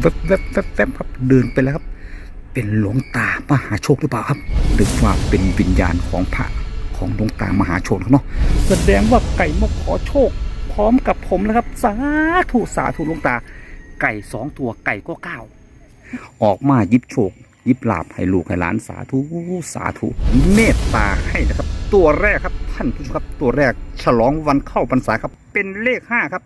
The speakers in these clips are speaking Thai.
แวบแวบแวบแวบครับเดินไปแล้วครับ เป็นหลวงตามหาโชคหรือเปล่าครับหรือว่าเป็นวิญญาณของพระของหลวงตามหาโชคเนาะแสดงว่าไก่มาขอโชค พร้อมกับผมแล้วครับ สาธุสาธุหลวงตา ไก่สองตัวไก่ก็เก้าออกมายิบโชคยิบลาบให้ลูกให้หลานสาธุสาธุเมตตาให้นะครับ ตัวแรกครับท่านผู้ชมครับตัวแรกฉลองวันเข้าพรรษาครับ เป็นเลขห้าครับ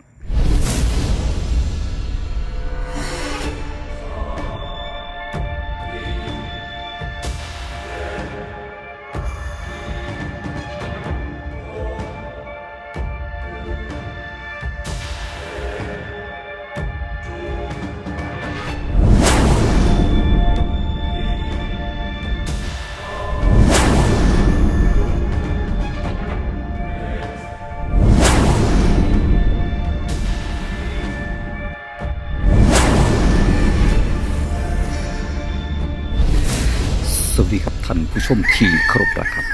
ทุ่มที่เคารพนะครับ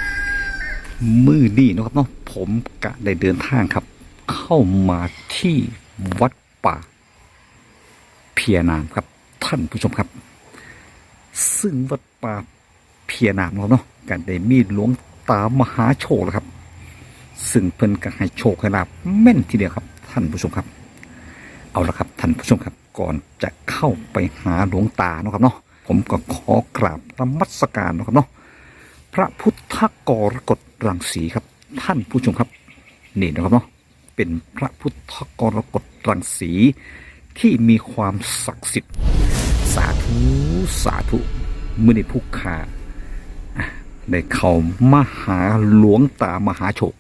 มือนี่นะครับเนาะผมกะได้เดินทางครับ เข้ามาที่วัดป่า เพียนามครับท่านผู้ชมครับ ซึ่งวัดป่าเพียนามเราเนาะกันได้มีหลวงตามหาโชคแล้วครับ ซึ่งเพิ่นก็ให้โชคให้ลาบแม่นทีเดียวครับ ท่านผู้ชมครับ เอาละครับท่านผู้ชมครับ ก่อนจะเข้าไปหาหลวงตาเนาะครับเนาะผมก็ขอกราบนมัสการเนาะครับเนาะ พระพุทธกรกฎรังสีครับ ท่านผู้ชมครับนี่นะครับเนาะเป็นพระพุทธกรกฎรังสีที่มีความศักดิ์สิทธิ์ สาธุสาธุมือในผู้ขาอะได้เขามหาหลวงตามหาโชค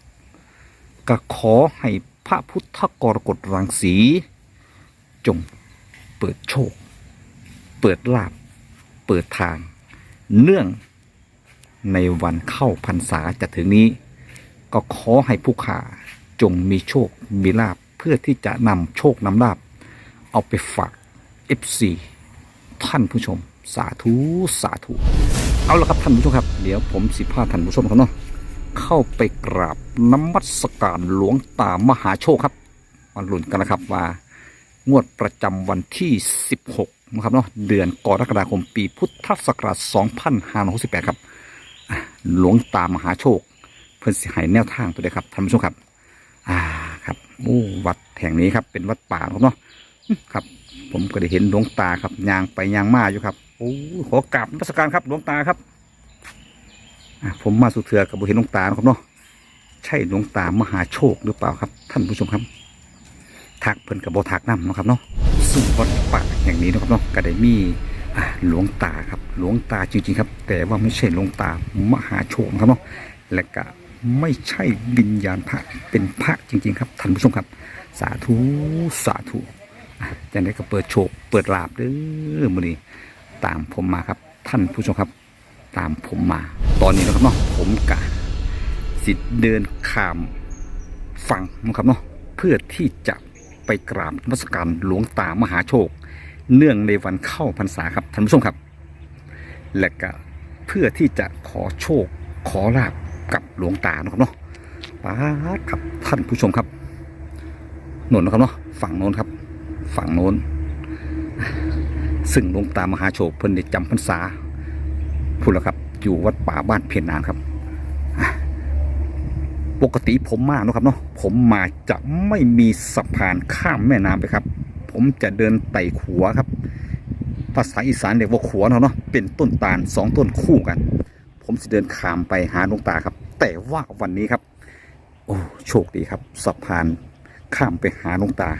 ก็ขอให้พระพุทธกรกฎรังสี จงเปิดโชค เปิดลาบ เปิดทาง เนื่อง ในวันเข้าพรรษาจะถึงนี้ ก็ขอให้ผู้ขาจงมีโชคมีลาบเพื่อที่จะนำโชคนำลาบ เอาไปฝาก FC ท่านผู้ชม สาธุสาธุ เอาละครับท่านผู้ชมครับ เดี๋ยวผมสิพาท่านผู้ชมครับเนาะเข้าไปกราบน้ำมัสการหลวงตามหาโชคครับมาลุ้นกันนะครับว่างวดประจำวันที่ 16นะครับเนาะเดือนกรกฎาคมปีพุทธศักราช2568 ครับ หลวงตามหาโชค เพื่อนสิให้แนวทางตัวเดียวครับท่านผู้ชมครับ อ่าครับโอ้วัดแห่งนี้ครับ เป็นวัดป่าครับเนาะครับ ผมก็ได้เห็นหลวงตาครับยางไปยางมาอยู่ครับโอ้ขอกราบนมัสการครับหลวงตาครับผมมาสุเถือกับบุเห็นหลวงตาครับเนาะใช่หลวงตามหาโชคหรือเปล่าครับ ท่านผู้ชมครับทักเพิ่นกับโบทักน้ำนะครับเนาะซึ่งวัดป่าอย่งนี้นะครับเนาะก็ได้มี หลวงตาครับ หลวงตาจริงๆครับ แต่ว่าไม่ใช่หลวงตามหาโชคนะครับเนาะและก็ไม่ใช่วิญญาณพระเป็นพระจริง ๆ ครับท่านผู้ชมครับ สาธุสาธุอะจากนั้นก็เปิดโชคเปิดลาบเด้อมือนี้ตามผมมาครับ ท่านผู้ชมครับ ตามผมมา ตอนนี้นะครับเนาะผมกะสิเดินข้ามฟังนะครับเนาะเพื่อที่จะไปกราบนมัสการหลวงตามหาโชค เนื่องในวันเข้าพรรษาครับท่านผู้ชมครับ และก็เพื่อที่จะขอโชคขอลาบกับหลวงตานะครับเนาะป้าครับท่านผู้ชมครับโน่นนะครับเนาะฝั่งโน้นครับ ฝั่งโน้น ซึ่งหลวงตามหาโชคเพิ่นได้จำพรรษาพูดแล้วครับ อยู่วัดป่าบ้านเพียรนานครับปกติผมมาเนอะครับเนาะผมมาจะไม่มีสะพานข้ามแม่น้ำเลยครับ ผมจะเดินไต่ขัวครับ ภาษาอีสานเรียกว่าขัวเนาะเนาะเป็นต้นตาลสองต้นคู่กัน ผมจะเดินขามไปหาหลวงตาครับ แต่ว่าวันนี้ครับ โอ้โชคดีครับสะพานข้ามไปหาหลวงตา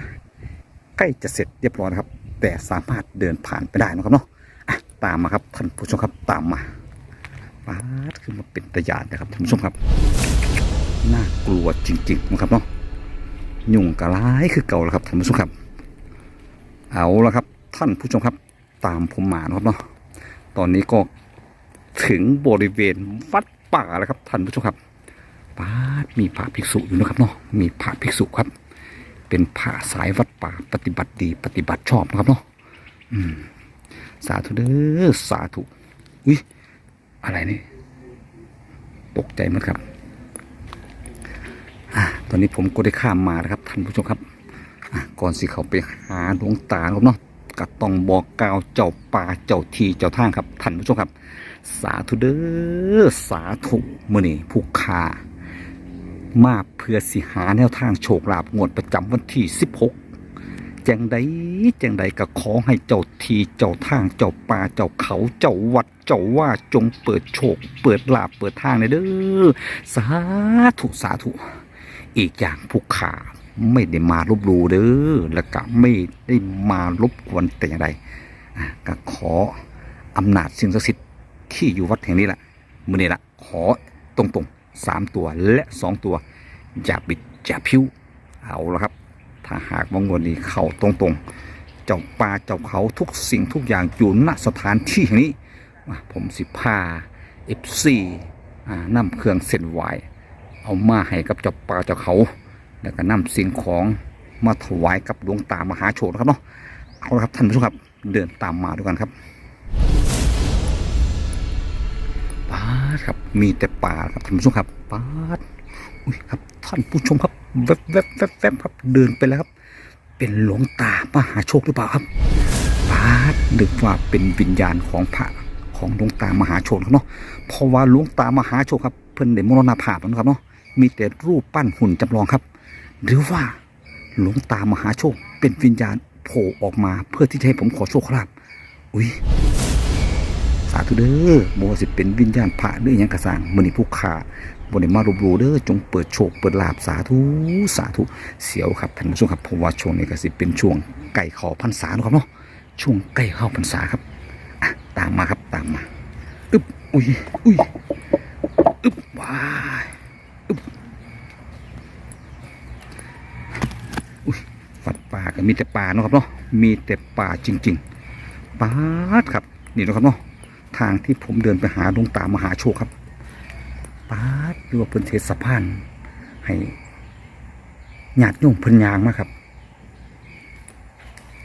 ใกล้จะเสร็จเรียบร้อยครับ แต่สามารถเดินผ่านไปได้นะครับเนาะะตามมาครับท่านผู้ชมครับตามมาปาดขึ้นมาเป็นตะยานนะครับท่านผู้ชมครับน่ากลัวจริงๆนะครับเนาะยุ่งกระไรคือเก่าแล้วครับท่านผู้ชมครับ เอาละครับ ท่านผู้ชมครับตามผมมานะครับเนาะตอนนี้ก็ถึงบริเวณวัดป่าแล้วครับ ท่านผู้ชมครับป้ามีพระภิกษุอยู่นะครับเนาะมีพระภิกษุครับ เป็นพระสายวัดป่าปฏิบัติดีปฏิบัติชอบนะครับเนาะอืมสาธุเด้อสาธุอุ้ยอะไรนี่ตกใจหมดครับ อะตอนนี้ผมก็ได้ข้ามมานะครับ ท่านผู้ชมครับ ก่อนสิเขาไปหาหลวงตาครับเนาะก็ต้องบอกกล่าวเจ้าป่าเจ้าทีเจ้าทางครับท่านผู้ชมครับ สาธุเด้อสาธุมื่อนี้ผู้ค้ามาเพื่อสิหาแนวทางโชคลาภงวดประจำวันที่ 16 จังใดจังใดก็ขอให้เจ้าทีเจ้าทางเจ้าป่าเจ้าเขาเจ้าวัดเจ้าว่าจงเปิดโชค เปิดลาภเปิดทางเลยเด้อสาธุสาธุอีกอย่างผู้ขา ไม่ได้มาลบลูเด้อแล้วก็ไม่ได้มารบกวนแต่อย่างใดก็ขออำนาจสิ่งศักดิ์สิทธิ์ที่อยู่วัดแห่งนี้แหละมือนี้ละขอตรงๆสามตัวและสองตัวอย่าบิดอย่าพิ้วเอาละครับ ถ้าหากว่างวดนี้เข้าตรงๆ เจ้าป่าเจ้าเขาทุกสิ่งทุกอย่างอยู่ณสถานที่แห่งนี้ผมสิพาเอฟซีน้ำเครื่องเส้นไหวเอามาให้กับเจ้าป่าเจ้าเขา แล้วก็นำสิ่งของมาถวายกับหลวงตามหาโชนะครับเนาะเอาละครับท่านผู้ชมครับเดินตามมาด้วยกันครับป้าครับมีแต่ป่าครับท่านผู้ชมครับป้าอุ้ยครับท่านผู้ชมครับแวบแวบแวบแวบครับเดินไปแล้วครับ เป็นหลวงตามหาโชคหรือเปล่าครับป้าดนึกว่าเป็นวิญญาณของพระของหลวงตามหาโชคครับเนาะเพราะว่าหลวงตามหาโชคครับเพิ่นได้มรณภาพนะครับเนาะมีแต่รูปปั้นหุ่นจำลองครับ หรือว่าหลวงตามหาโชค เป็นวิญญาณโผล่ออกมาเพื่อที่จะให้ผมขอโชคลาภอุ้ยสาธุเด้อบ่ว่าสิเป็นวิญญาณพระหรืออหยังกระสร้างมื้อนี้ผู้ขาบ่ได้มารบหลู่เด้อจงเปิดโชคเปิดลาภสาธุสาธุเสียวครับท่านผู้ชมครับเพราะว่าช่วงนี้ก็สิเป็นช่วงใกล้เข้าพรรษานะครับเนาะช่วงใกล้เข้าพรรษาครับอะตามมาครับตามมาอึบอุ้ยอุ้ยอึบว้าย วัดป่าก็มีแต่ป่าเนาะครับเนาะมีแต่ป่าจริงๆป่าดครับนี่นะครับเนาะทางที่ผมเดินไปหาหลวงตามหาโชคครับป่าดหรือว่าเพิ่นเทศพานให้ญาติโยมเพิ่นยางมาครับ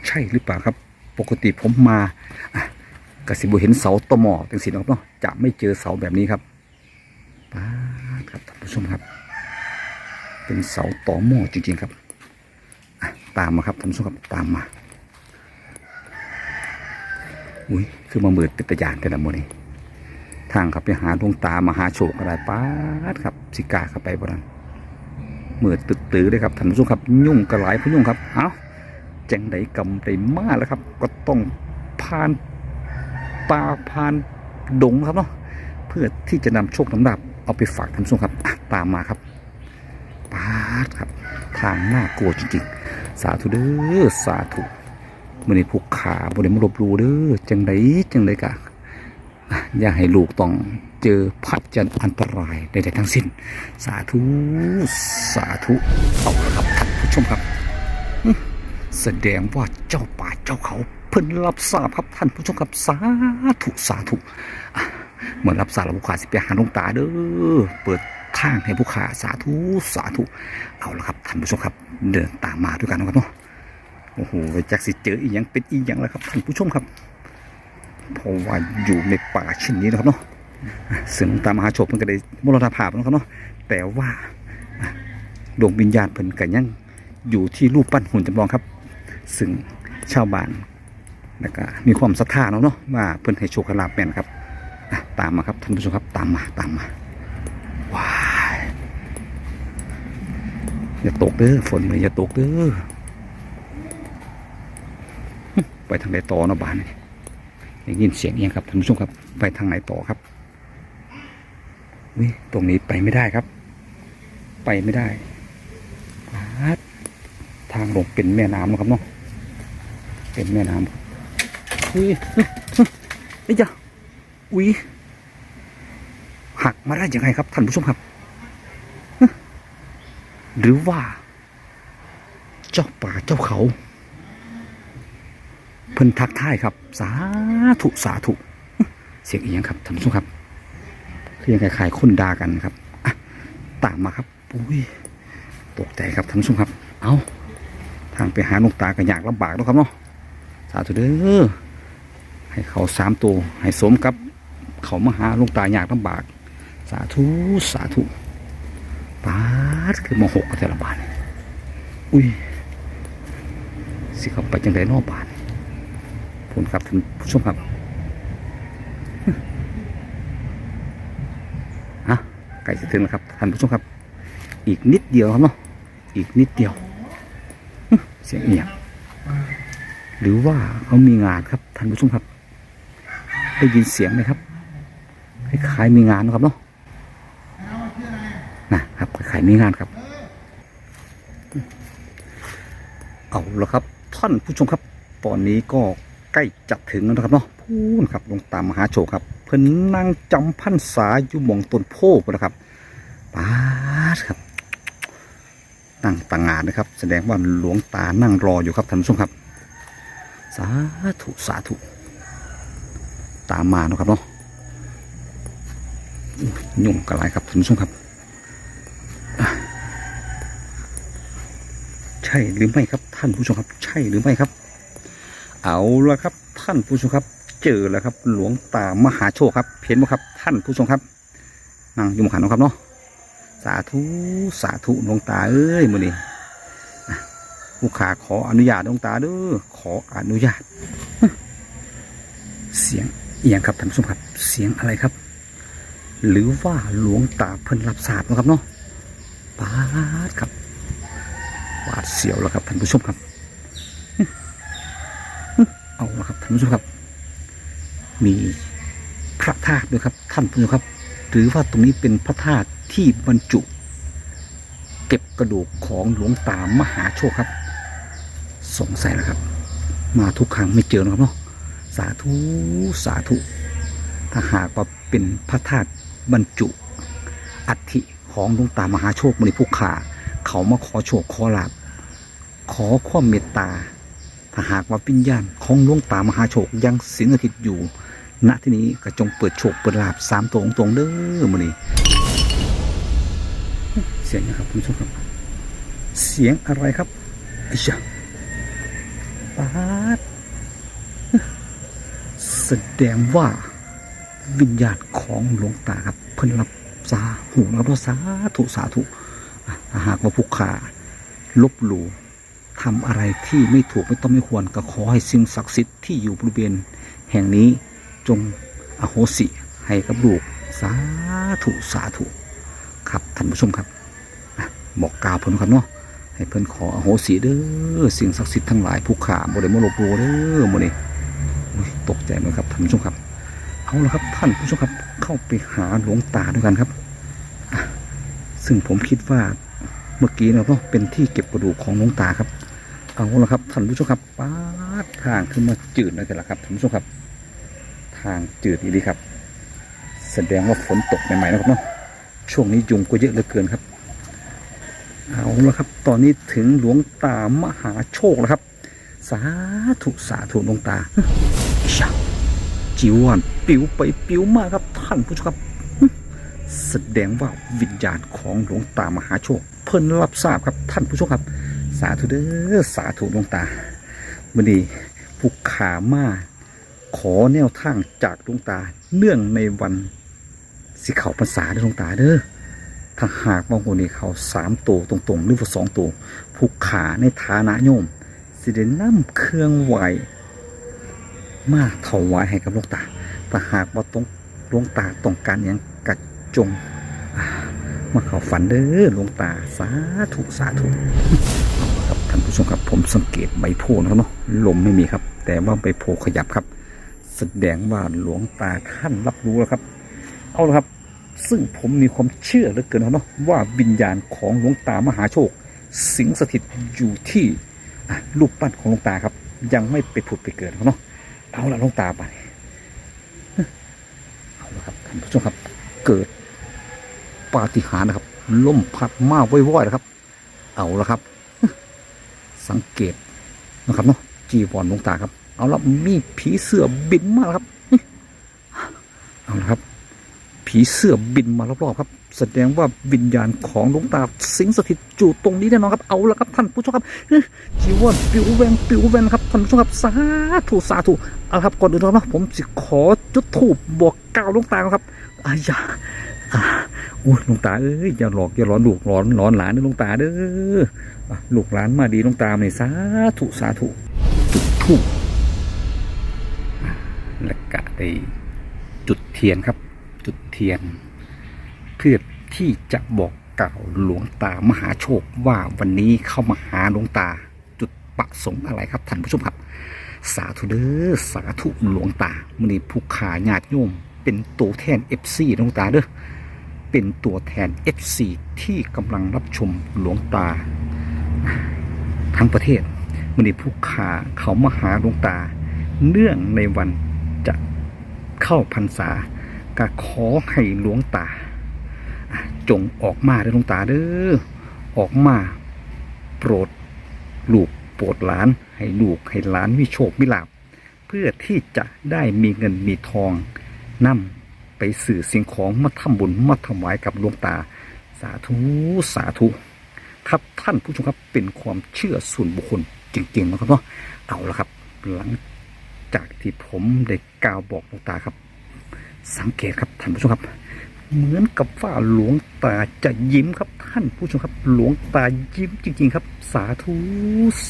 ใช่หรือเปล่าครับ ปกติผมมาอะกสิบุเห็นเสาตอหมอจังสินะครับเนาะจะไม่เจอเสาแบบนี้ครับป่าดครับท่านผู้ชมครับ เป็นเสาต่อหม้อจริงๆครับ ตามมาครับท่านผู้ชมครับตามมา อุ้ยคือมาเบิดเป็นตะยานแต่ละโมอนี่ทางครับไปหาดวงตามาหาโชคอะไรป้าดครับสิกาเข้าไปบ่นั้นเมื่อตึกตื้อเลยครับท่านผู้ชมครับ ยุ่งกระหลายผู้ยุ่งครับ เอ้าจังไดกำไดมาแล้วครับ ก็ต้องผ่านป่าผ่านดงครับเนาะเพื่อที่จะนำโชคนำลาบเอาไปฝากท่านผู้ชมครับตามมาครับป้าดครับ ทางน่ากลัวจริงๆ สาธุเด้อสาธุมื่อนี้ผูกขาบริมาลบหลูเด้อจังไดจังไดกะอย่าให้ลูกต้องเจอพัดจันอันตรายใดๆทั้งสิ้น สาธุ สาธุเอาละครับท่านผู้ชมครับ แสดงว่าเจ้าป่าเจ้าเขาเพิ่นรับทราบครับท่านผู้ชมครับสาธุสาธุเหมือนรับทราบแล้วผู้ขาสิไปหาหลงตาเด้อเปิด ทางให้ผู้ขาสาธุสาธุเอาละครับท่านผู้ชมครับ เดินตามมาด้วยกันนะครับเนาะโอ้โหจากสิเจออีกอย่างเป็นอีกอย่างแล้วครับท่านผู้ชมครับเพราะว่าอยู่ในป่าเช่นนี้นะครับเนาะอะซึ่งตามหาโชคมันก็ได้มรณภาพนะครับเนาะแต่ว่าดวงวิญญาณเพิ่นกันยังอยู่ที่รูปปั้นหุ่นจำลองครับ ซึ่งชาวบ้านแล้วก็มีความศรัทธาเนาะเนาะว่าเพิ่นให้โชคลาภแม่นครับตามมาครับท่านผู้ชมครับตามมาตามมาว้าย อย่าตกเด้อฝนอย่าตกเด้อไปทางไหนต่อเนาะบ้านได้ยินเสียงเองครับท่านผู้ชมครับ ไปทางไหนต่อครับวิตรงนี้ไปไม่ได้ครับ ไปไม่ได้ทางลงเป็นแม่น้ำนะครับเนาะเป็นแม่น้ำเฮ้ยเฮ้จ้ะอุ้ยหักมาได้ยังไงครับท่านผู้ชมครับ หรือว่า เจ้าป่าเจ้าเขา เพิ่นทักทายครับ สาธุสาธุเสียงอีหยังครับท่านผู้ชมครับคือยังคล้ายคนด่ากันครับอะตามมาครับอุ้ยตกใจครับท่านผู้ชมครับ เอาทางไปหาลวงตาก็ยากลำบากเนาะครับเนาะสาธุเด้อให้เขาสามตัวให้สมกับ เขามาหาลวงตายากลำบาก สาธุ สาธุปา ดคือมหกแต่ละบาทอุ้ยสิเขาไปจังไดนอกบานคุณครับท่านผู้ชมครับฮะใกล้จะถึงแล้วครับท่านผู้ชมครับ อีกนิดเดียวครับเนาะอีกนิดเดียวฮึเสียงเอียงหรือว่าเขามีงานครับท่านผู้ชมครับ ได้ยินเสียงไหมครับคล้ายๆมีงานนะครับเนาะนะครับคล้ายมีงานครับ เอาละครับ ท่านผู้ชมครับ ตอนนี้ก็ใกล้จะถึงแล้วนะครับเนาะพูนครับลงตามมหาโชคครับ เพิ่นนั่งจำพรรษาอยู่มองต้นโพกนะครับป้าครับ นั่งต่างงานนะครับ แสดงว่าหลวงตานั่งรออยู่ครับท่านผู้ชมครับ สาธุสาธุตามมาเนาะครับเนาะยยุ่งกันหลายครับท่านผู้ชมครับ ช่หรือไม่ครับท่านผู้ชมครับ ใช่หรือไม่ครับ เอาละครับท่านผู้ชมครับ เจอแล้วครับ หลวงตามหาโชคครับเห็นไหมครับ ท่านผู้ชมครับนั่งอยู่หมขันนะครับเนาะสาธุสาธุหลวงตาเอ้ยมือนี้อ่ผู้ขาขออนุญาตหลวงตาเด้อขออนุญาต เสียงเอียงครับท่านผู้ชมครับ เสียงอะไรครับ หรือว่าหลวงตาเพิ่นรับทราบนะครับเนาะปาดครับาดเสียวแล้วครับท่านผู้ชมครับ เอาละครับท่านผู้ชมครับ มีพระธาตุด้วยครับ ท่านผู้ชมครับ หรือว่าตรงนี้เป็นพระธาตุที่บรรจุ เก็บกระดูกของหลวงตามหาโชคครับ สงสัยแล้วครับ มาทุกครั้งไม่เจอนะครับเนาะสาธุสาธุ ถ้าหากว่าเป็นพระธาตุบรรจุอัฐิของหลวงตามหาโชคมณีผู้ขา เขามาขอโชคขอลาบ ขอความเมตตา ถ้าหากว่าวิญญาณของหลวงตามหาโชคยังสิงสถิตอยู่ ณที่นี้ก็จงเปิดโชคเปิดลาบสามตัวตรงเด้อมือนี้เสียงนะครับคุณผู้ชมครับ เสียงอะไรครับไอ้ชะปาดแสดงว่าวิญญาณของหลวงตาครับเพิ่นรับสาหูแล้วก็สาธุสาธุหากว่าผู้ขาลบหลู่ ทำอะไรที่ไม่ถูกไม่ต้องไม่ควรก็ขอให้สิ่งศักดิ์สิทธิ์ที่อยู่บริเวณแห่งนี้จงอโหสิ ให้กับลูกสาธุสาธุครับท่านผู้ชมครับบอกกล่าวเพิ่นครับเนาะให้เพิ่นขออโหสิเด้อสิ่งศักดิ์สิทธิ์ทั้งหลายผู้ขาบริมาลบหลู่เด้อโมนี่ตกใจเลยครับท่านผู้ชมครับเอาละครับท่านผู้ชมครับเข้าไปหาหลวงตาด้วยกันครับ ซึ่งผมคิดว่าเมื่อกี้นะครับเนาะเป็นที่เก็บกระดูกของหลวงตาครับ เอาละครับท่านผู้ชมครับป้าทางขึ้นมาจืดเลยแต่ละครับท่านผู้ชมครับ ทางจืดอีดีครับ แสดงว่าฝนตกใหม่ๆนะครับเนาะช่วงนี้ยุงก็เยอะเหลือเกินครับ เอาละครับ ตอนนี้ถึงหลวงตามหาโชคแล้วครับ สาธุสาธุหลวงตาอิชะจิววันปิวไปปิวมาครับท่านผู้ชมครับ แสดงว่าวิญญาณของหลวงตามหาโชค เพิ่นรับทราบครับท่านผู้ชมครับ สาธุเด้อสาธุหลวงตาวันนี้ผู้ขามาขอแนวทางจากหลวงตาเนื่องในวันสิเขาภาษาเด้อหลวงตาเด้อถ้าหากว่าวันนี้เขาสามตัวตรงๆหรือว่าสองตัวผู้ขาในฐานะโยม สิได้นำเครื่องไหวมาถวายให้กับหลวงตาถ้าหากว่าต้องหลวงตาต้องการอย่างกัดจงมาเขาฝันเด้อหลวงตาสาธุสาธุ ผู้ชมครับผมสังเกตใบโพนะครับเนาะลมไม่มีครับ แต่ว่าใบโพขยับครับ แสดงว่าหลวงตาท่านรับรู้แล้วครับ เอาละครับ ซึ่งผมมีความเชื่อเหลือเกินครับเนาะว่าวิญญาณของหลวงตามหาโชค สิงสถิตอยู่ที่รูปปั้นของหลวงตาครับ ยังไม่ไปผุดไปเกิดครับเนาะเอาละหลวงตาไปเอาละครับท่านผู้ชมครับ เกิดปาฏิหาริย์นะครับล่มพัดมาว่อยๆนะครับ เอาละครับ สังเกตนะครับเนาะจีวรหลวงตาครับ เอาละมีผีเสื้อบินมาแล้วครับเอาละครับ ผีเสื้อบินมารอบๆครับ แสดงว่าวิญญาณของหลวงตาสิงสถิตอยู่ตรงนี้แน่นอนครับเอาละครับท่านผู้ชมครับจีวรปิวแวงปิวแวงครับท่านผู้ชมครับสาธุสาธุเอาละครับก่อนอื่นนะครับผมสิขอจุดธูปบอกกล่าวหลวงตาครับอายา อุ้ยหลวงตาเอ้ยอย่าหลอกอย่าหลอนลูกหลอนหลอนหลานนะหลวงตาเด้อลูกหลานมาดีหลวงตาเนี่ยสาธุสาธุจุดธูปได้จุดเทียนครับ จุดเทียน เพื่อที่จะบอกกล่าวหลวงตามหาโชคว่าวันนี้เข้ามาหาหลวงตา จุดประสงค์อะไรครับท่านผู้ชมครับ สาธุเด้อสาธุหลวงตามื่อนี้ผู้ขาญาติโยมเป็นตัวแทน FC หลวงตาเด้อ เป็นตัวแทน FC ที่กำลังรับชมหลวงตา ทั้งประเทศมื่อนี้ผู้ขาเขามาหาหลวงตา เนื่องในวันจะเข้าพรรษาก็ขอให้หลวงตา จงออกมาเด้อหลวงตาเด้อออกมาโปรดลูกโปรดหลาน ให้ลูกให้หลานมีโชคมีลาภเพื่อที่จะได้มีเงินมีทองนำ ไปสื่อสิ่งของมาทำบุญมาถวายกับหลวงตา สาธุสาธุครับท่านผู้ชมครับเป็นความเชื่อส่วนบุคคลจริงๆนะครับเนาะเอาละครับ หลังจากที่ผมได้กล่าวบอกหลวงตาครับ สังเกตครับท่านผู้ชมครับ เหมือนกับว่าหลวงตาจะยิ้มครับท่านผู้ชมครับ หลวงตายิ้มจริง ๆ ครับ สาธุ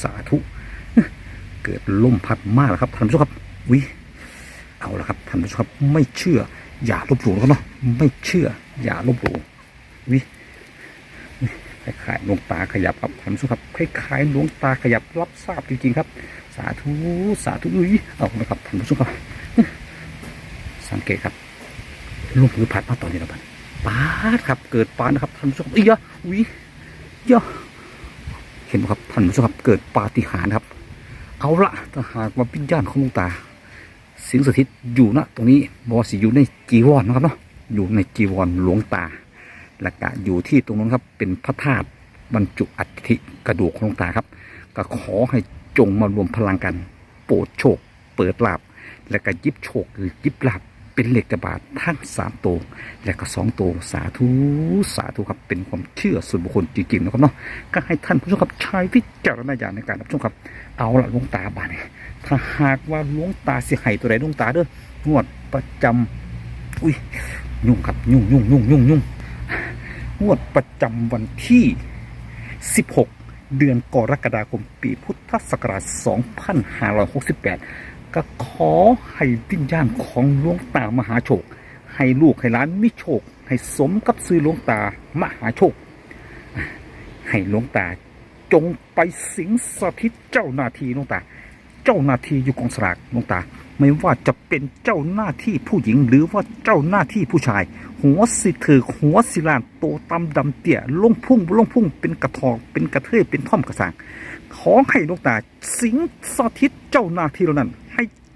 สาธุเกิดลมพัดมากแล้วครับท่านผู้ชมครับวิเอาละครับท่านผู้ชมครับไม่เชื่อ อย่าลบหลู่นะครับเนาะไม่เชื่อ อย่าลบหลู่วิคล้ายๆหลวงตาขยับครับท่านผู้ชมครับคล้ายๆหลวงตาขยับรับทราบจริงๆครับ สาธุสาธุอุ้ยเอาละครับท่านผู้ชมครับ สังเกตครับลูกมือผัดมาตอนนี้นะพันปาดครับ เกิดปาดนะครับท่านผู้ชมอียะวิยะเห็นไหมครับท่านผู้ชมครับเกิดปาฏิหาริย์ครับ เอาละถ้าหากว่าวิญญาณของลวงตา สิงสถิตอยู่นะตรงนี้บอสิอยู่ในจีวรนะครับเนาะอยู่ในจีวรหลวงตาและก็อยู่ที่ตรงนั้นครับเป็นพระธาตุบรรจุอัฐิกระดูกของหลวงตาครับ ก็ขอให้จงมารวมพลังกัน โปรดโชค เปิดลาบ และก็ยิบโชคหรือยิบลาบ เป็นเหล็กกระบาดทั้งสามตัวและก็สองตัวสาธุสาธุครับเป็นความเชื่อส่วนบุคคลจริงๆนะครับเนาะก็ให้ท่านผู้ชมครับใช้วิจารณญาณในการรับชมครับ เอาละลวงตาบานี่ถ้าหากว่าลวงตาเสิให้ตัวใดลวงตาเด้องวดประจำอุ้ยยุ่งครับยุ่งยุ่งยุ่งยุ่งยุ่งงวดประจำวันที่ 16 เดือนกรกฎาคมปีพุทธศักราช 2568 ก็ขอให้วิญญาณของหลวงตามหาโชค ให้ลูกให้หลานมิโชค ให้สมกับซื้อหลวงตามหาโชค ให้หลวงตาจงไปสิงสถิตเจ้าหน้าที่หลวงตา เจ้าหน้าที่อยู่กองสลากหลวงตา ไม่ว่าจะเป็นเจ้าหน้าที่ผู้หญิงหรือว่าเจ้าหน้าที่ผู้ชาย หัวสิถือหัวสิลานโตตำดำเตี่ยล่งพุ่งบ่งพุ่งเป็นกระทองเป็นกระเทยเป็นท่อมกระสางขอให้หลวงตาสิงสถิตเจ้าหน้าที่เหล่านั้น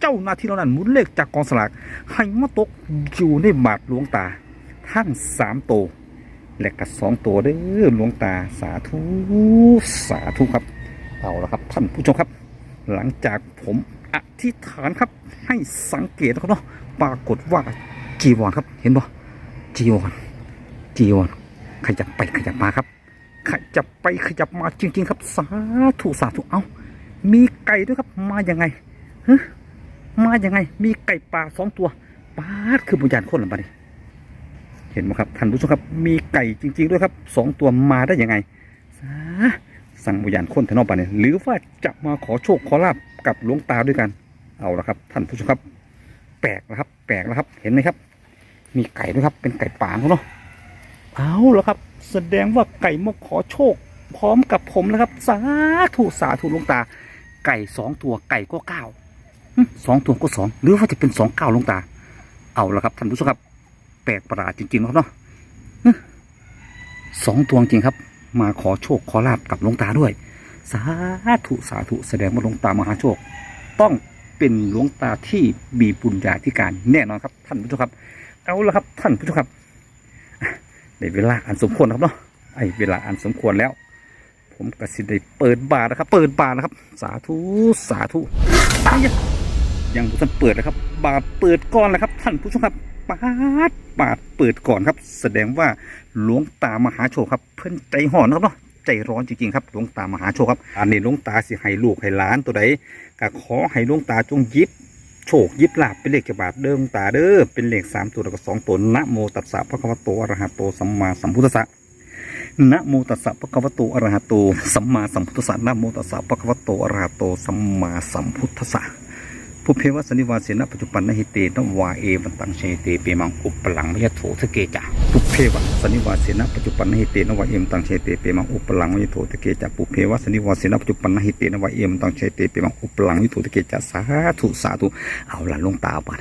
จ้าหน้าที่เหล่านั้นหมุนเลขจากกองสลากให้มาตกอยู่ในบาทหลวงตา ทั้งสามโตวและก็สองตัวเด้อหลวงตาสาธุสาธุครับ เอาละครับท่านผู้ชมครับ หลังจากผมอธิษฐานครับ ให้สังเกตนะครับเนาะปรากฏว่าจีวรครับ เห็นบ่จีวรจีวรขยับไปขยับมาครับขยับไปขยับมาจริง ๆ ครับ สาธุสาธุเอามีไก่ด้วยครับมาอย่างไงฮะ มาอย่างไง มีไก่ป่าสองตัวปาดคือบุญญาณคนหรือเปล่านี่เห็นไหมครับท่านผู้ชมครับ มีไก่จริง ๆ ด้วยครับสองตัวมาได้ยังไงสาสั่งบุญญาณคนทนอกป่านี่หรือว่าจะมาขอโชคขอลาบกับหลวงตาด้วยกัน เอาละครับ ท่านผู้ชมครับ แปลกแล้วครับ แปลกแล้วครับ เห็นไหมครับ มีไก่ด้วยครับ เป็นไก่ป่าเขาเนาะเอาล้วครับ แสดงว่าไก่มาขอโชค พร้อมกับผมนะครับ สาธุสาธุหลวงตา ไก่สองตัวไก่ก็เก้า สองตัวก็สองหรือว่าจะเป็นสองเก้าลงตา เอาละครับท่านผู้ชมครับ แปลกประหลาดจริงๆนะครับเนาะสองตัวจริงครับ มาขอโชคขอลาบกับลงตาด้วย สาธุสาธุแสดงว่าลงตามหาโชค ต้องเป็นหลวงตาที่มีบุญญาธิการแน่นอนครับ ท่านผู้ชมครับ เอาละครับท่านผู้ชมครับในเวลาอันสมควรครับเนาะไอเวลาอันสมควรแล้ว ผมก็สิได้เปิดบาร์นะครับ เปิดบาร์นะครับ สาธุสาธุ ยังบ่ท่านเปิดนะครับ บาร์เปิดก่อนนะครับ ท่านผู้ชมครับปาดบาร์เปิดก่อนครับ แสดงว่าหลวงตามหาโชคครับ เพิ่นใจห่อนนะครับเนาะใจร้อนจริงๆครับหลวงตามหาโชคครับ อันนี้หลวงตาสิให้ลูกให้หลานตัวใดก็ขอให้หลวงตาจงยิบโชคยิบลาบเป็นเลขจะบาทเดิมตาเด้อเป็นเลขสามตัวแล้วก็สองตัวนะโมตัสสะพระคัมภโตอระหะโตสัมมาสัมพุทธัสสะนะโมตัสสะพระคัมภโตอะระหะโตสัมมาสัมพุทธัสสะนะโมตัสสะพระคัมภโตอระหะโตสัมมาสัมพุทธัสสะ ผู้เพวสันนิวาเสนะปัจจุบันนหิเตนวาเอวันตังเชเตเปมังอุปลังมยโถทะเกจาผู้เพวสันนิวาเสนะปัจจุบันนหิเตนวาเอมตังเชเตเปมังอุปลังมยโถทะเกจาผู้เพวสันนิวาเสนะปัจจุบันนหิเตนวาเอมตังเชเตเปมังอุปลังมยโถทะเกจาสาธุสาธุเอาละหลวงตาบัด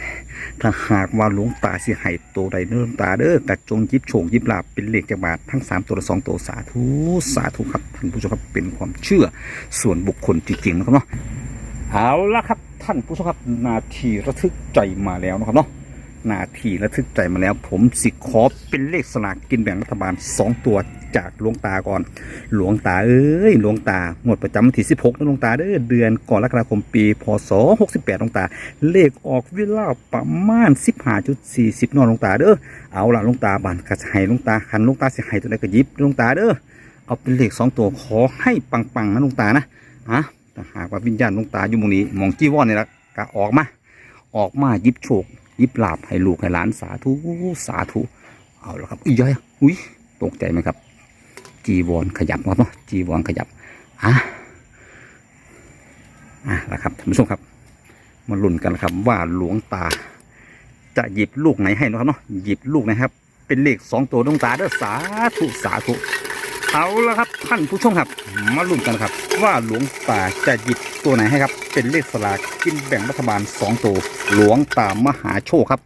ถ้าหากว่าหลวงตาสิห้โตใดเนื้อหลวงตาเด้อกระจงยิบโฉงยิบลาบเป็นเลขจากบาททั้งสามตัวละสองตัวสาธุสาธุครับท่านผู้ชมครับเป็นความเชื่อส่วนบุคคลจริงๆนะครับเนาะเอาละครับ ท่านผู้ชมครับนาทีระทึกใจมาแล้วนะครับเนาะนาทีระทึกใจมาแล้ว ผมสิขอเป็นเลขสลากกินแบ่งรัฐบาล 2 ตัวจากหลวงตาก่อน หลวงตาเอ้ยหลวงตางวดประจำวันที่ 16นะหลวงตาเด้อเดือนก่อนกรกฎาคมปีพศ68หลวงตา เลขออกเวลาประมาณ 15.40นอนหลวงตาเด้อเอาล่ะหลวงตาบานกระให้หลวงตาคันหลวงตาสิให้ตัวใดก็ยิบหลวงตาเด้อเอาเป็นเลขสองตัวขอให้ปังๆนะหลวงตานะอะ ถ้าหากว่าวิญญาณหลวงตาอยู่มองนี้มองจีวรนี่ละก็ออกมา ออกมายิบโชคยิบลาบให้ลูกให้หลานสาธุสาธุเอาละครับอุ้ยย้อยอุ้ยตกใจไหมครับ จีวรขยับครับเนาะจีวรขยับอะอะละครับท่านผู้ชมครับมาลุ้นกันนะครับว่าหลวงตา จะหยิบลูกไหนให้นะครับเนาะหยิบลูกนะครับ เป็นเลขสองตัวดวงตาเด้อสาธุสาธุ เอาละครับท่านผู้ชมครับ มาลุ้นกันครับ ว่าหลวงตาจะหยิบตัวไหนให้ครับ เป็นเลขสลากกินแบ่งรัฐบาลสองตัวหลวงตามหาโชคครับ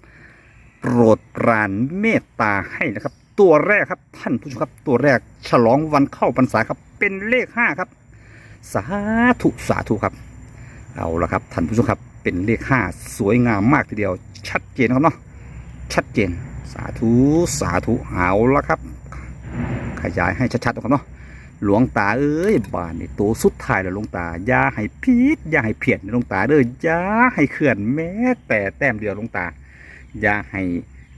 โปรดปรานเมตตาให้นะครับ ตัวแรกครับท่านผู้ชมครับ ตัวแรกฉลองวันเข้าพรรษาครับ เป็นเลขห้าครับ สาธุสาธุครับ เอาละครับท่านผู้ชมครับ เป็นเลขห้าสวยงามมากทีเดียว ชัดเจนครับเนาะชัดเจนสาธุสาธุเอาละครับ ขยายให้ชัดๆนะครับเนาะหลวงตาเอ้ยบ้านนี่ตัวสุดท้ายแล้วหลวงตาอย่าให้พีดอย่าให้เพียดนหลวงตาเด้ออย่าให้เขื่อนแม้ แต่แต้มเดียวหลวงตาอย่าให้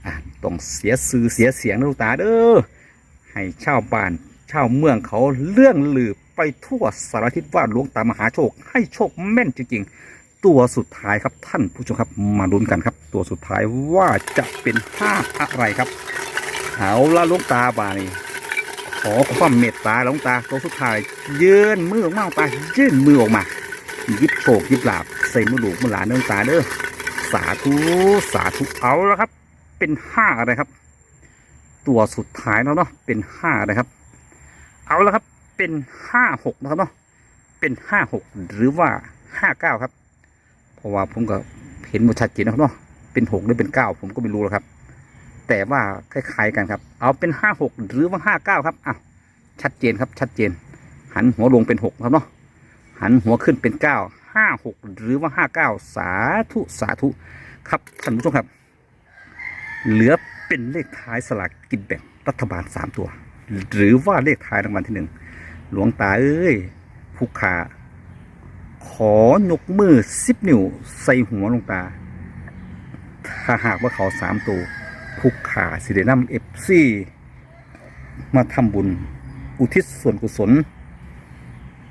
อ่าต้องเสียสื่อเสียเสียงนหลวงตาเด้อให้ชาวบ้านชาวเมืองเขาเรื่องลือไปทั่วสารทิศว่าหลวงตามหาโชค ให้โชคแม่นจริงๆ ตัวสุดท้ายครับท่านผู้ชมครับมาลุ้นกันครับ ตัวสุดท้ายว่าจะเป็นห้าอะไรครับ เอาละหลวงตาบานนี่ ขอความเมตตาหลวงตาตัวสุดท้ายยื่นมือออกมาหลวงตายื่นมือออกมายิบโฉกยิบหลาบใส่มือลูกมือหลานหลวงตาเด้อสาธุสาธุเอาแล้วครับ เป็นห้าอะไรครับ ตัวสุดท้ายแล้วเนาะเป็นห้าอะไรครับ เอาแล้วครับ เป็นห้าหกนะครับเนาะเป็นห้าหกหรือว่าห้าเก้าครับ เพราะว่าผมก็เห็นหมดชัดเจนนะครับเนาะเป็นหกหรือเป็นเก้าผมก็ไม่รู้แล้วครับ แต่ว่าคล้ายๆกันครับ เอาเป็นห้าหกหรือว่าห้าเก้าครับอ้าวชัดเจนครับชัดเจน หันหัวลงเป็นหกครับเนาะหันหัวขึ้นเป็นเก้าห้าหกหรือว่าห้าเก้าสาธุสาธุครับท่านผู้ชมครับ เหลือเป็นเลขท้ายสลากกินแบ่งรัฐบาลสามตัว หรือว่าเลขท้ายรางวัลที่หนึ่งหลวงตาเอ้ยผู้ขาขอยกมือสิบนิ้วใส่หัวหลวงตา ถ้าหากว่าเขาสามตัว ผู้ขาสิเดนัมเอฟซีมาทำบุญ อุทิศส่วนกุศล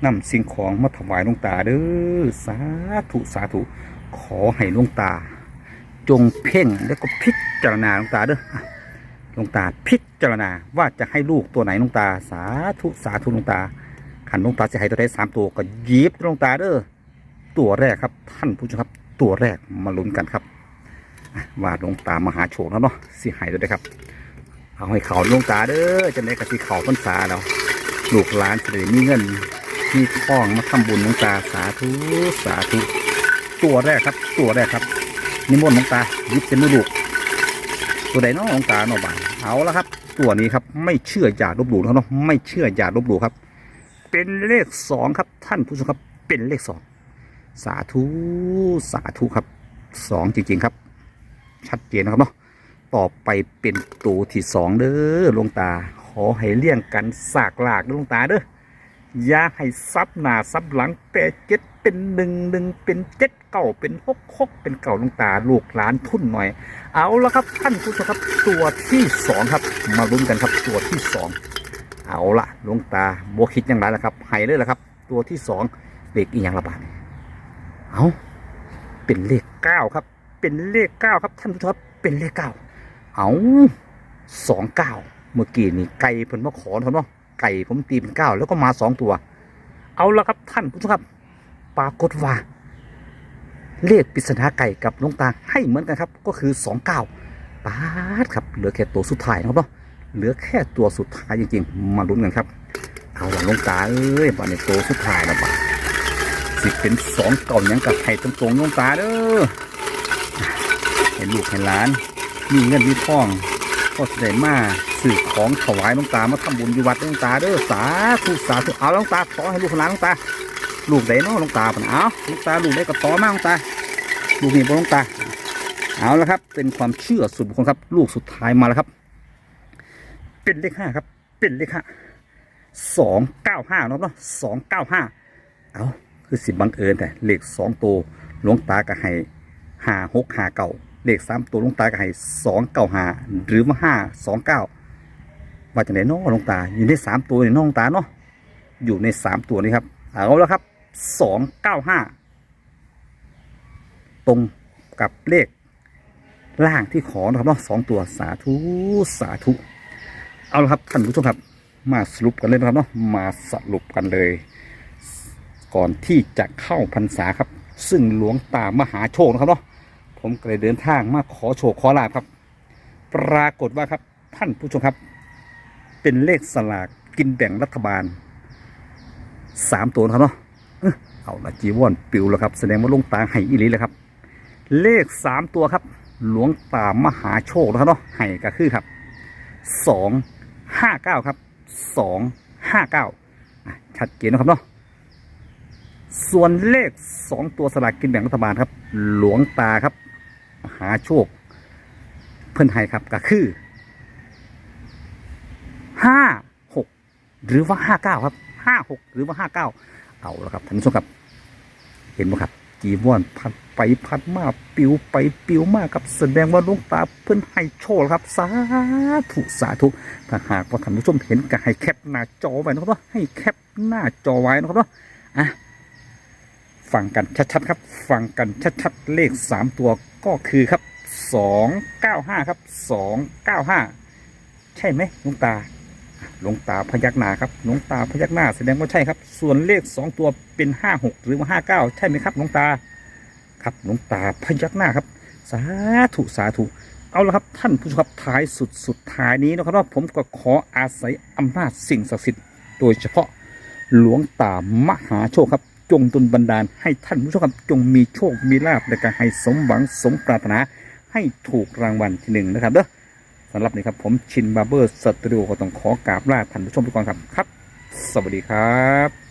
นำสิ่งของมาถวายหลวงตาเด้อสาธุสาธุขอให้หลวงตา จงเพ่งแล้วก็พิจารณาหลวงตาเด้อหลวงตาพิจารณาว่าจะให้ลูกตัวไหนหลวงตา สาธุสาธุหลวงตาขันหลวงตาจะให้ตัวใดสามตัวก็ยิบหลวงตาเด้อตัวแรกครับ ท่านผู้ชมครับตัวแรกมาลุ้นกันครับ วาหลงตามหาโชคแล้วเนาะสิหายด้วยนะครับ เอาให้เขาลงตาเด้อจะได้กะสิเขาพรรษาแล้วลูกหลานจะได้มีเงินมีทองมาทำบุญลงตาสาธุสาธุตัวแรกครับ ตัวแรกครับนิมนต์ลงตายิบเป็นมือลูกตัวใดเนาะลงตาเนาะบาเอาแล้วครับ ตัวนี้ครับไม่เชื่ออย่าลบหลู่เนาะไม่เชื่ออย่าลบหลู่ครับ เป็นเลขสองครับ ท่านผู้ชมครับเป็นเลขสองสาธุสาธุครับสองจริงๆครับ ชัดเจนนะครับเนาะต่อไปเป็นตัวที่สองเด้อลงตา ขอให้เลี่ยงกันสากหลากเด้อลงตาเด้ออย่าให้ซับหน้าซับหลังแต่เจ็ดเป็นหนึ่งหนึ่งเป็นเจ็ดเก่าเป็นหกหกเป็นเก่าลงตาลูกหลานทุ่นหน่อย เอาละครับท่านผู้ชมครับตัวที่สองครับ มาลุ้นกันครับตัวที่สองเอาละลงตาโบคิดย่างไรล่ะครับให้เลยล่ะครับ ตัวที่สองเลขอีกอย่างละบาทเอาเป็นเลขเก้าครับ เป็นเลขเก้าครับท่านผู้ชมครับเป็นเลขเก้าเอาสองเก้าเมื่อกี้นี่ไก่เพิ่นมาขอเถอะเนาะไก่ผมตีเป็นเก้าแล้วก็มาสองตัว เอาละครับท่านผู้ชมครับ ปรากฏว่า เลขปริศนาไก่กับลงตาให้เหมือนกันครับ ก็คือ2 9ปาดครับเหลือแค่ตัวสุดท้ายนะครับเนาะเหลือแค่ตัวสุดท้ายจริงๆ มาลุ้นกันครับ เอาละลงตาเอ้ยบัดในตัวสุดท้ายแล้วบัดสิเป็นสองเก่ายังกับไข่ตรงๆลงตาเด้อ ให้ลูกให้หลาน มีเงินมีทองก็จะได้มาสื่อของถวายหลวงตามาทำบุญอยู่วัดหลวงตาเด้อสาธุสาธุเอาหลวงตาขอให้ลูกห้หลานหลวงตา ลูกไหนเนาะหลวงตาปะเอาหลวงตาลูกได้ก็ต่อมาหลวงตา ลูกนี่บ่หลวงตา เอาและครับ เป็นความเชื่อส่วนบุคคลครับ ลูกสุดท้ายมาแล้วครับ เป็นเลขห้าครับ เป็นเลขห้าสองเก้าห้าเนาะสองเก้าห้าเอาคือสิบังเอิญแต่เลขสองตัวหลวงตาก็ให้ห้าหกห้าเก้า เลขสามตัวลวงตาก็ให้สองเก้าห้าหรือว่าห้าสองเก้าว่าจะไหนนาะหลวงตา อยู่ในสามตัวในี่เนาะหลวงตาเนาะอยู่ในสามตัวนี้ครับเอาแล้วครับสองเก้าห้าตรงกับเลขล่างที่ขอนะครับเนาะสองตัวสาธุสาธุเอาละครับท่านผู้ชมครับ มาสรุปกันเลยนะครับเนาะมาสรุปกันเลย ก่อนที่จะเข้าพรรษาครับ ซึ่งหลวงตามหาโชคนะครับเนาะ ผมก็เลยเดินทางมาขอโชคขอลาบครับ ปรากฏว่าครับท่านผู้ชมครับ เป็นเลขสลากกินแบ่งรัฐบาลสามตัวครับเนาะเอาละจีวอนปิวแล้วครับ แสดงว่าหลวงตาให้อีหลีเลยครับ เลขสามตัวครับ หลวงตามหาโชคนะครับเนาะให้ก็คือครับสองห้าเก้าครับสองห้าเก้าชัดเจนนะครับเนาะส่วนเลขสองตัวสลากกินแบ่งรัฐบาลครับ หลวงตาครับ หาโชค เพื่อนให้ครับก็คือห้าหกหรือว่าห้าเก้าครับห้าหกหรือว่าห้าเก้าเอาละครับท่านผู้ชมครับ เห็นไหมครับจีวรพัดไปพัดมาปิวไปปิวมากครับแสดงว่าลวงตาเพิ่อนให้โชคแล้วครับ สาธุสาธุถ้าหากว่าท่านผู้ชมเห็นก็ให้แคปหน้าจอไว้นะครับว่าให้แคปหน้าจอไว้นะครับว่าอะฟังกันชัดๆครับ ฟังกันชัดๆเลขสามตัว ก็คือครับสองเก้าห้าครับสองเก้าห้าใช่ไหมหลวงตาหลวงตาพยักหน้าครับหลวงตาพยักหน้าแสดงว่าใช่ครับ ส่วนเลขสองตัวเป็นห้าหกหรือว่าห้าเก้าใช่ไหมครับหลวงตา ครับหลวงตาพยักหน้าครับ สาธุสาธุเอาละครับท่านผู้ชมครับท้ายสุดสุดท้ายนี้นะครับว่าผมก็ขออาศัยอำนาจสิ่งศักดิ์สิทธิ์โดยเฉพาะหลวงตามหาโชคครับ จงดลบันดาล ให้ท่านผู้ชมครับจงมีโชคมีลาภในการให้สมหวังสมปรารถนาให้ถูกรางวัลที่หนึ่งนะครับเด้อสำหรับนี้ครับผมชินบาร์เบอร์สตูดิโอก็ต้องขอกราบลาท่านผู้ชมทุกคนครับครับ สวัสดีครับ